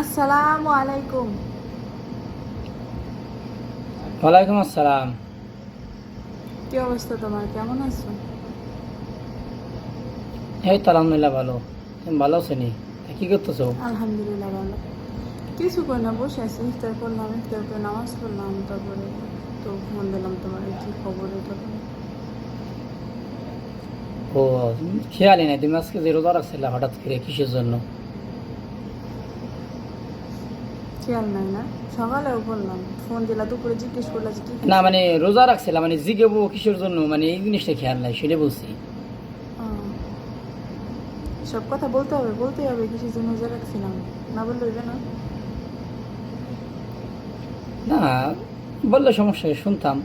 আসসালামু আলাইকুম। ওয়ালাইকুম আসসালাম। কি অবস্থা তোমার? কেমন আছো? এই তো আলহামদুলিল্লাহ ভালো। তুমি ভালো আছো নি? কি করতেছো? আলহামদুলিল্লাহ ভালো। কিছু করি না বসে আছি। ইফতার করলাম ইফতার করে নামাজ পড়লাম তারপরে তো ফোন দিলাম তোমার কি খবর এটা ও খেয়ালই নাই। তুমি আজকে যে রোজা রাখছিলে হঠাৎ করে কিসের জন্য? খেয়াল নাই না। সকালেও বললাম ফোন দিলা দুপুরে জিজ্ঞেস করলাম যে কি না মানে রোজা রাখছিলাম মানে জিগেবো কিসের জন্য মানে এই জিনিসটা খেয়াল নাই সেটা বলছি। সব কথা বলতে হবে বলতে হবে কিসের জন্য রোজা রাখছিলাম? না বললে হইবে না। না বললে সমস্যা শুনতাম।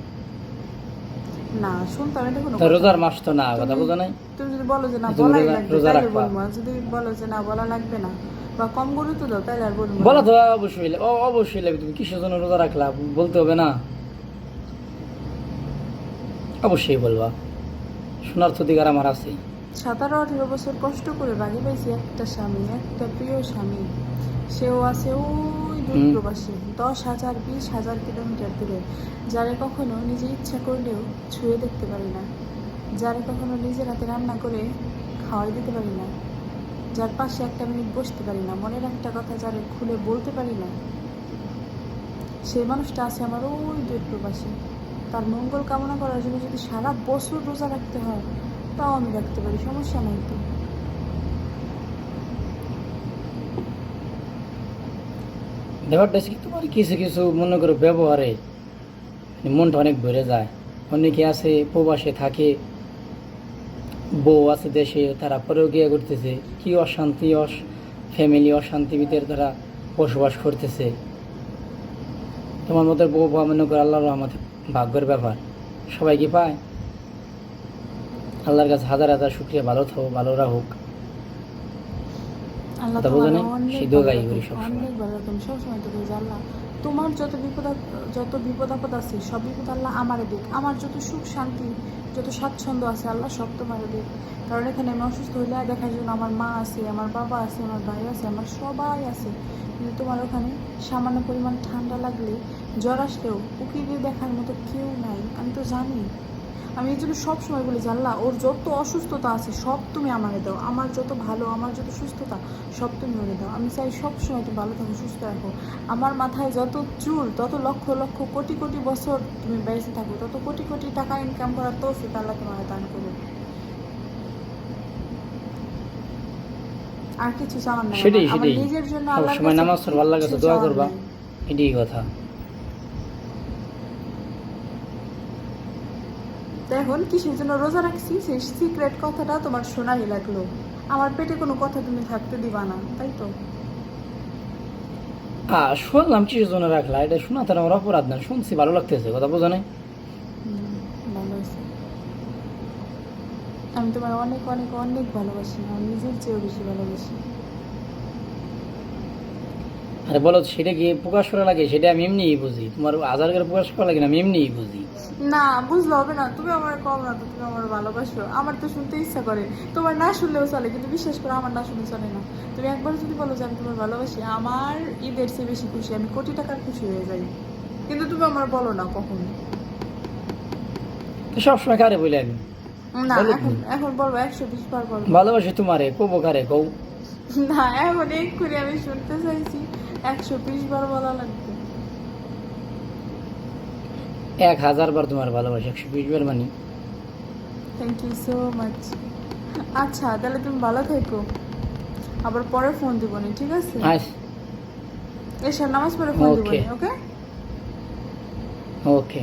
না শুনতাম এটা কোনো রোজার মাস তো না কথা তুমি- নাই? তুমি যদি বলো যে না বলাই লাগবে রোজা বলব যদি বলো যে না বলা লাগবে না বা কম গুরুত্ব দাও তাইলে আর বলব বলা তো অবশ্যই অবশ্যই লাগবে তুমি কিসের জন্য রোজা রাখলা? বলতে হবে না। অবশ্যই বলবা। শোনার তো আমার আছে সতেরো আঠেরো বছর কষ্ট করে বাড়ি পাইছি একটা স্বামী একটা প্রিয় স্বামী। সেও আছে ওই দূর প্রবাসী দশ হাজার বিশ হাজার কিলোমিটার দূরে, যারে কখনো নিজে ইচ্ছা করলেও ছুঁয়ে দেখতে পারি না, যারে কখনো নিজের হাতে রান্না করে খাওয়াই দিতে পারি না, যার পাশে একটা মিনিট বসতে পারি না, মনের একটা কথা যারে খুলে বলতে পারি না। সেই মানুষটা আছে আমার ওই দূর প্রবাসী তার মঙ্গল কামনা করার জন্য যদি সারা বছর রোজা রাখতে হয়, তাও আমি রাখতে পারি, সমস্যা নাই তো। ব্যাপারটা হচ্ছে কি? তোমার কিছু কিছু মনে করো ব্যবহারে মনটা অনেক ভরে যায়। অনেকে আছে, প্রবাসে থাকে, বউ আছে দেশে, তারা পরেও গিয়ে করতেছে। কি অশান্তি, অস ফ্যামিলি অশান্তি ভিতরে তারা বসবাস করতেছে। তোমার মতো বউ বা মনে করো আল্লাহর রহমতে ভাগ্যের ব্যাপার। সবাই কি পায়? আল্লাহর কাছে হাজার হাজার শুক্রিয়া, ভালো থাকো ভালো রাখুক। আল্লাহ তোমার অনেক ভালো সবসময়। তো আল্লাহ। যত বিপদ যত বিপদ আপদ আছে সব বিপদ আল্লাহ আমারে দিক। আমার যত সুখ শান্তি যত স্বাচ্ছন্দ্য আছে আল্লাহ সব তোমার দিক। কারণ এখানে আমি অসুস্থ হইলে দেখার জন্য আমার মা আছে আমার বাবা আছে আমার ভাই আছে আমার সবাই আছে। কিন্তু তোমার ওখানে সামান্য পরিমাণ ঠান্ডা লাগলে জ্বর আসলেও উকি দিয়ে দেখার মতো কেউ নাই। আমি তো জানি। আমি এই জন্য সবসময় বলি আল্লাহ ওর যত অসুস্থতা আছে সব তুমি আমাকে দাও। আমার যত ভালো আমার যত সুস্থতা সব তুমি ওরে দাও। আমি চাই সবসময় তুমি ভালো থাকো সুস্থ রাখো আমার মাথায় যত চুল তত লক্ষ লক্ষ কোটি কোটি বছর তুমি বেঁচে থাকো তত কোটি কোটি টাকা ইনকাম করার তৌফিক আল্লাহ তোমার দান করুক। আর কিছু চাওয়ার নাই। আমার- আমার নিজের জন্য সব আল্লাহর সময় নামাজ পড়বা, আল্লাহর কাছে দোয়া করবা। এটাই কথা। তো এখন কিসের জন্য রোজা রাখছি? সেই সিক্রেট কথাটা তোমার শোনাই লাগল। আমার পেটে কোনো কথা তুমি থাকতে দিবা না তাই তো? শুনলাম কিসের জন্য রাখলা? এটা শোনা তার আমার অপরাধ না শুনছি ভালো লাগতেছে কথা বোঝা নাই। আমি তোমার অনেক অনেক অনেক ভালোবাসি আমার নিজের চেয়েও বেশি ভালোবাসি। আরে বলো সেটা কি প্রকাশ করা লাগে? সেটা আমি এমনিই বুঝি। তোমার আধার কার্ড প্রকাশ করা লাগে না আমি এমনিই বুঝি। না বুঝলে হবে না। তুমি আমার কম না তুমি আমার ভালোবাসো। আমার তো শুনতে ইচ্ছা করে। তোমার না শুনলেও চলে কিন্তু বিশ্বাস করো আমার না শুনলে চলে না। তুমি একবার যদি বলো যে আমি তোমার ভালোবাসি আমার ঈদের চেয়ে বেশি খুশি আমি কোটি টাকার খুশি হয়ে যাই। কিন্তু তুমি আমার বলো না কখনো। সবসময় কারে বলে আমি? না এখন এখন বলব একশো বিশ বার বলব ভালোবাসি তোমারে কবো কারে কৌ না এখন এক করে আমি শুনতে চাইছি। একশো বিশ বার বলা লাগবে। এক হাজার বার তোমার ভালোবাসি একশো বিশ বার মানি। থ্যাংক ইউ সো মাচ আচ্ছা তাহলে তুমি ভালো থেকো। আবার পরে ফোন দিব না ঠিক আছে? এসে এসব নামাজ পরে ফোন দিব. ওকে ওকে